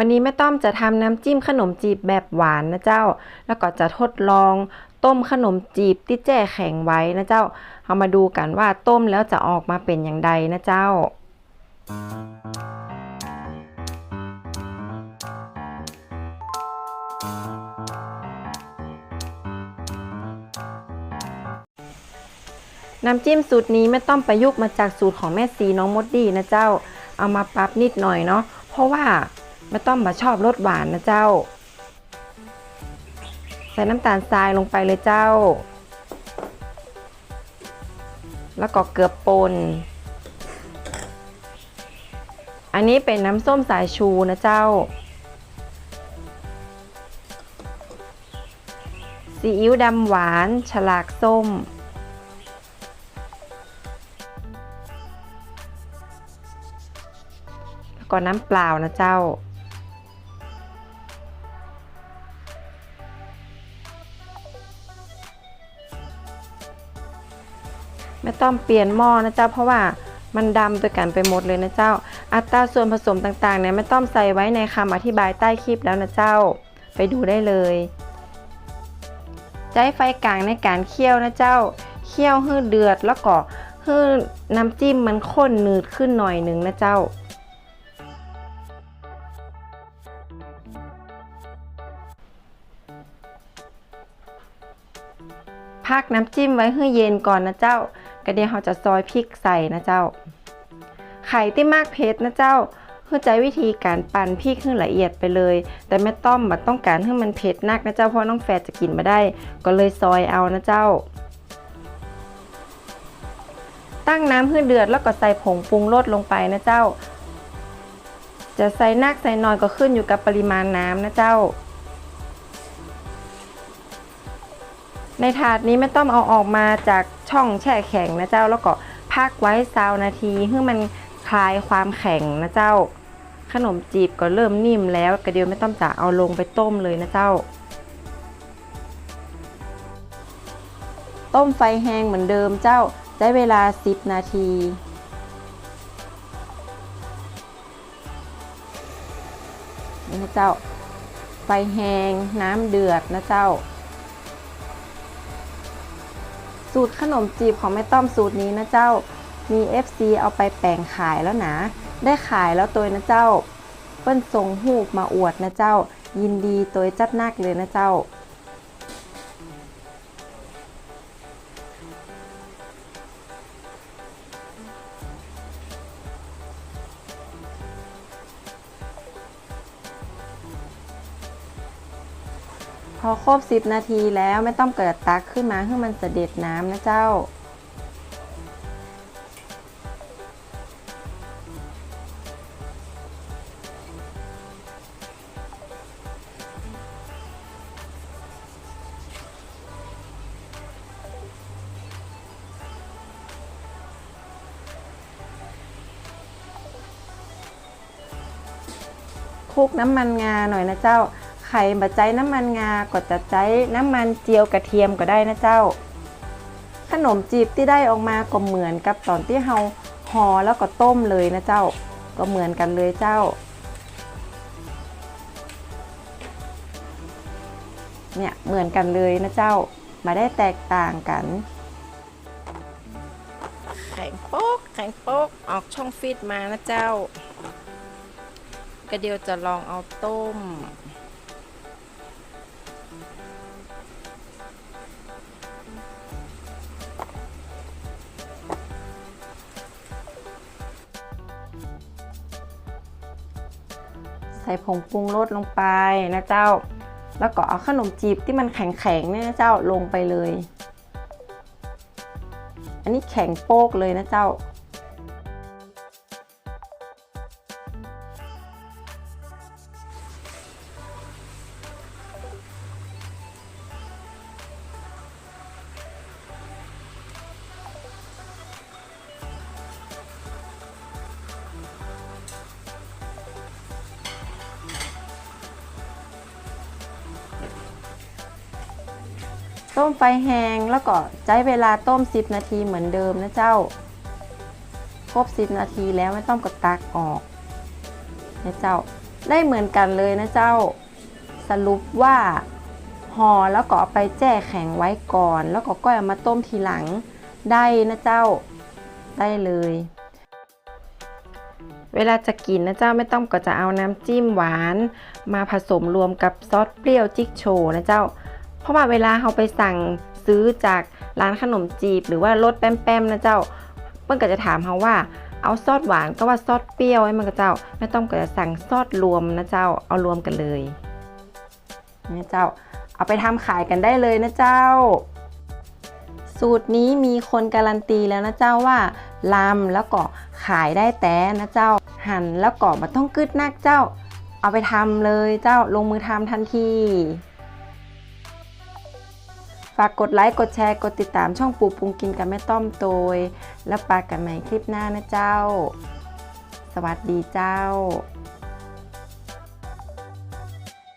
วันนี้แม่ต้อมจะทำน้ำจิ้มขนมจีบแบบหวานนะเจ้า แล้วก็จะทดลองต้มขนมจีบที่แจ้แข็งไว้นะเจ้า เอามาดูกันว่าต้มแล้วจะออกมาเป็นอย่างใดนะเจ้าน้ำจิ้มสูตรนี้ไม่ต้องประยุกต์มาจากสูตรของแม่ซีน้องมดดีนะเจ้า เอามาปรับนิดหน่อยเนาะ เพราะว่า ไม่ต้องมาชอบรสหวานนะเจ้า ใส่น้ำตาลทรายลงไปเลยเจ้า แล้วก็เกลือป่นอันนี้เป็นน้ำส้มสายชูนะเจ้าซีอิ๊วดำหวาน ฉลากส้ม แล้วก็น้ำเปล่านะเจ้า ไม่ต้องเปลี่ยนหม้อนะเจ้า เพราะว่ามันดำตัวกันไปหมดเลยนะเจ้า อัตราส่วนผสมต่างๆเนี่ยไม่ต้องใส่ไว้ในคำอธิบายใต้คลิปแล้วนะเจ้า ไปดูได้เลยใช้ไฟกลางในการเคี่ยวนะเจ้า เคี่ยวให้เดือดแล้วก็ให้น้ำจิ้มมันข้นหนืดขึ้นหน่อยหนึ่งนะเจ้าพักน้ำจิ้มไว้ให้เย็นก่อนนะเจ้า กระเดี๋ยวเราจะซอยพริกใส่นะเจ้า ไข่ที่มากเผ็ดนะเจ้าเพื่อใจวิธีการปั่นพริกให้ละเอียดไปเลย แต่แม่ต้อมบัดต้องการให้มันเผ็ดนักนะเจ้าเพราะน้องแฟดจะกินมาได้ ก็เลยซอยเอานะเจ้า ตั้งน้ำให้เดือดแล้วก็ใส่ผงปรุงรสลงไปนะเจ้า จะใส่นักใส่น้อยก็ขึ้นอยู่กับปริมาณน้ำนะเจ้า ในถาดนี้ไม่ต้องเอาออกมาจากช่องแช่แข็งนะเจ้า แล้วก็พักไว้ซาวนาทีให้มันคลายความแข็งนะเจ้า ขนมจีบก็เริ่มนิ่มแล้วกระเดียวไม่ต้องจะเอาลงไปต้มเลยนะเจ้า ต้มไฟแห้งเหมือนเดิมเจ้าใช้เวลา 10 นาทีนี่นะเจ้า ไฟแห้งน้ำเดือดนะเจ้า สูตรขนมจีบของแม่ต้อมสูตรนี้นะเจ้า มี FC เอาไปแปลงขายแล้วนะ ได้ขายแล้วตัวนะเจ้า เปิ้นส่งหูกมาอวดนะเจ้า ยินดีตัวจัดนักเลยนะเจ้า พอครบ 10 นาทีแล้วไม่ต้องเกิดตักขึ้นมาให้มันเสด็จน้ำนะเจ้า คลุกน้ำมันงาหน่อยนะเจ้า ไข่บะใจน้ำมันงาก็จะใจน้ำมันเจียวกระเทียมก็ได้นะเจ้า ขนมจีบที่ได้ออกมาก็เหมือนกับตอนที่เฮาห่อแล้วก็ต้มเลยนะเจ้า ก็เหมือนกันเลยเจ้าเนี่ยเหมือนกันเลยนะเจ้ามาได้แตกต่างกัน แข็งโป๊กแข็งโป๊กออกช่องฟิตมานะเจ้ากระเดียวจะลองเอาต้ม ส่ผงปรุงรสลงไปนะเจ้า แล้วก็เอาขนมจีบที่มันแข็งๆเนี่ยนะเจ้าลงไปเลย อันนี้แข็งโป๊กเลยนะเจ้า ต้มไฟแห้งแล้วก็ใช้เวลาต้ม 10 นาทีเหมือนเดิมนะเจ้า ครบ 10 นาทีแล้วไม่ต้องกดตักออกนะเจ้า ได้เหมือนกันเลยนะเจ้า สรุปว่าห่อแล้วก็ไปแช่แข็งไว้ก่อน แล้วก็ก้อยเอามาต้มทีหลังได้นะเจ้า ได้เลย เวลาจะกินนะเจ้าไม่ต้องก็จะเอาน้ำจิ้มหวาน มาผสมรวมกับซอสเปรี้ยวจิ๊กโชนะเจ้า เพราะว่าเวลาเราไปสั่งซื้อจากร้านขนมจีบ หรือว่ารสแป้มๆนะเจ้าเพิ่นก็จะถามเขาว่าเอาซอสหวานก็ว่าซอสเปรี้ยวให้มันก็เจ้าไม่ต้องก็จะสั่งซอสรวมนะเจ้าเอารวมกันเลยนี่เจ้าเอาไปทำขายกันได้เลยนะเจ้า สูตรนี้มีคนการันตีแล้วนะเจ้าว่าลำแล้วก็ขายได้แต่นะเจ้า หั่นแล้วก็มาต้องกึดนักเจ้า เอาไปทำเลยเจ้าลงมือทำทันที ฝากกดไลค์ กดแชร์ กดติดตามช่องปูปรุงกินกับแม่ต้อมโตยแล้วปากกันใหม่คลิปหน้านะเจ้า สวัสดีเจ้า